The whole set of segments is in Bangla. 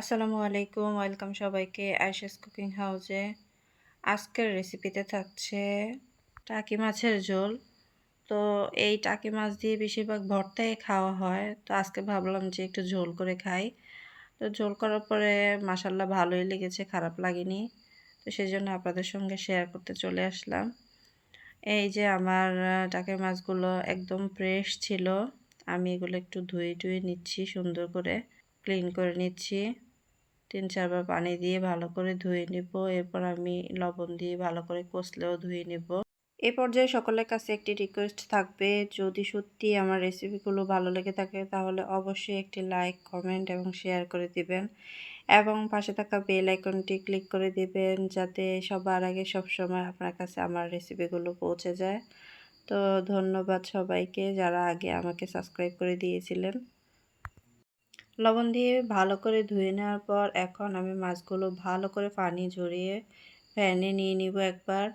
আসসালামু আলাইকুম, ওয়েলকাম সবাইকে আয়সাস কুকিং হাউসে আজকের রেসিপিতে থাকছে টাকি মাছের ঝোল। তো এই টাকি মাছ দিয়ে বেশিরভাগ ভর্তায় খাওয়া হয়। তো আজকে ভাবলাম যে একটু ঝোল করে খাই। তো ঝোল করার পরে মাসাল্লাহ ভালোই লেগেছে, খারাপ লাগেনি। তো সেই জন্য আপনাদের সঙ্গে শেয়ার করতে চলে আসলাম। এই যে আমার টাকি মাছগুলো একদম ফ্রেশ ছিল। আমি এগুলো একটু ধুয়ে টুয়ে নিচ্ছি, সুন্দর করে ক্লিন করে নিচ্ছি। তিন চারবার পানি দিয়ে ভালো করে ধুয়ে নিব। এরপর আমি লবণ দিয়ে ভালো করে কষলেও ধুয়ে নিব। এ পর্যায়ে সকলের কাছে একটি রিকোয়েস্ট থাকবে। যদি সত্যি আমার রেসিপিগুলো ভালো লেগে থাকে, তাহলে অবশ্যই একটি লাইক কমেন্ট এবং শেয়ার করে দিবেন। এবং পাশে থাকা বেল আইকনটি ক্লিক করে দিবেন, যাতে সবার আগে সবসময় আপনার কাছে আমার রেসিপিগুলো পৌঁছে যায়। তো ধন্যবাদ সবাইকে যারা আগে আমাকে সাবস্ক্রাইব করে দিয়েছিলেন। লবণ দিয়ে ভালো করে ধুয়ে নেওয়ার পর এখন আমি মাছগুলো ভালো করে পানি ঝরিয়ে প্যানে নিয়ে নিব একবার।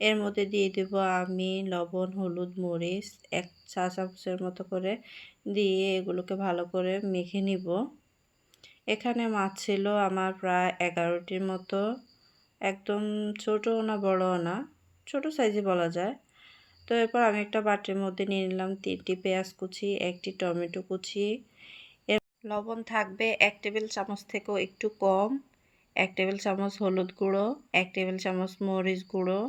এর মধ্যে দিয়ে দেব আমি লবণ, হলুদ, মরিচ এক চা চামচের মতো করে দিয়ে এগুলোকে ভালো করে মেখে নিব। এখানে মাছ ছিল আমার প্রায় এগারোটির মতো। একদম ছোট না বড় না, ছোট সাইজে বলা যায়। তো এরপর আমি একটা বাটির মধ্যে নিয়ে নিলাম তিনটি পেঁয়াজ কুচি, একটি টমেটো কুচি লবণ থাকবে এক টেবিল চামচ থেকেও একটু কম। এক টেবিল চামচ হলুদ গুঁড়ো, এক টেবিল চামচ মরিচ গুঁড়ো।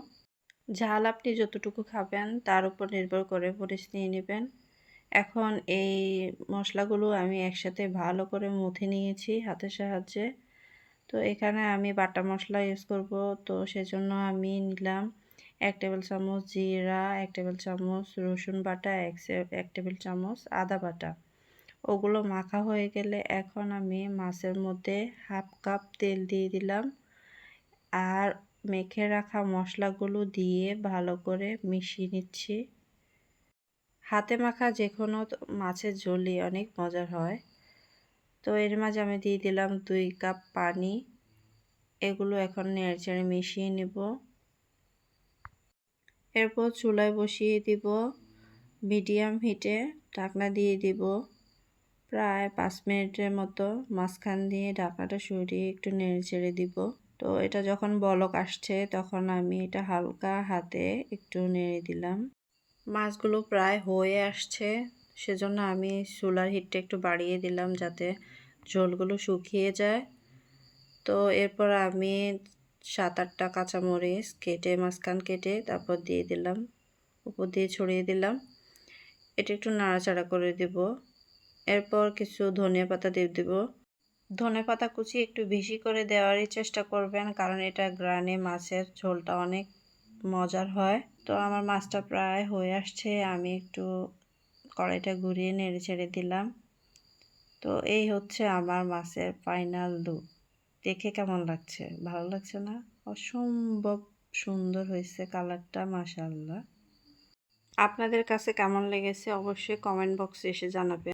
ঝাল আপনি যতটুকু খাবেন তার উপর নির্ভর করে মরিচ নিয়ে নেবেন। এখন এই মশলাগুলো আমি একসাথে ভালো করে মুথে নিয়েছি হাতের সাহায্যে। তো এখানে আমি বাটা মশলা ইউজ করব। তো সেজন্য আমি নিলাম এক টেবিল চামচ জিরা, এক টেবিল চামচ রসুন বাটা, এক টেবিল চামচ আদা বাটা। ওগুলো মাখা হয়ে গেলে এখন আমি মাছের মধ্যে হাফ কাপ তেল দিয়ে দিলাম। আর মেখে রাখা মশলাগুলো দিয়ে ভালো করে মিশিয়ে নিচ্ছি। হাতে মাখা যে কোনো মাছের ঝোলই অনেক মজার হয়। তো এর মাঝে আমি দিয়ে দিলাম দুই কাপ পানি। এগুলো এখন নেড়েচেড়ে মিশিয়ে নেব। এরপর চুলায় বসিয়ে দিব মিডিয়াম হিটে ঢাকনা দিয়ে দিব। প্রায় পাঁচ মিনিটের মতো মাঝখান দিয়ে ঢাকনাটা সরিয়ে একটু নেড়ে ছেড়ে দিব। তো এটা যখন বলক আসছে, তখন আমি এটা হালকা হাতে একটু নেড়ে দিলাম। মাছগুলো প্রায় হয়ে আসছে, সেজন্য আমি চুলার হিটটা একটু বাড়িয়ে দিলাম যাতে ঝোলগুলো শুকিয়ে যায়। তো এরপর আমি সাত আটটা কাঁচামরিচ কেটে মাঝখান কেটে তারপর দিয়ে দিলাম, উপর দিয়ে ছড়িয়ে দিলাম। এটা একটু নাড়াচাড়া করে দেব। এরপর কিছু ধনিয়া পাতা দিয়ে দেব। ধনে পাতা কুচি একটু বেশি করে দেওয়ারই চেষ্টা করবেন, কারণ এটা গ্রানে মাছের ঝোলটা অনেক মজার হয়। তো আমার মাছটা প্রায় হয়ে আসছে, আমি একটু কড়াইটা ঘুরিয়ে নেড়ে ছেড়ে দিলাম। তো এই হচ্ছে আমার মাছের ফাইনাল লুক দেখে কেমন লাগছে? ভালো লাগছে না? অসম্ভব সুন্দর হয়েছে কালারটা মাসাল্লাহ আপনাদের কাছে কেমন লেগেছে? অবশ্যই কমেন্ট বক্সে এসে জানাবেন।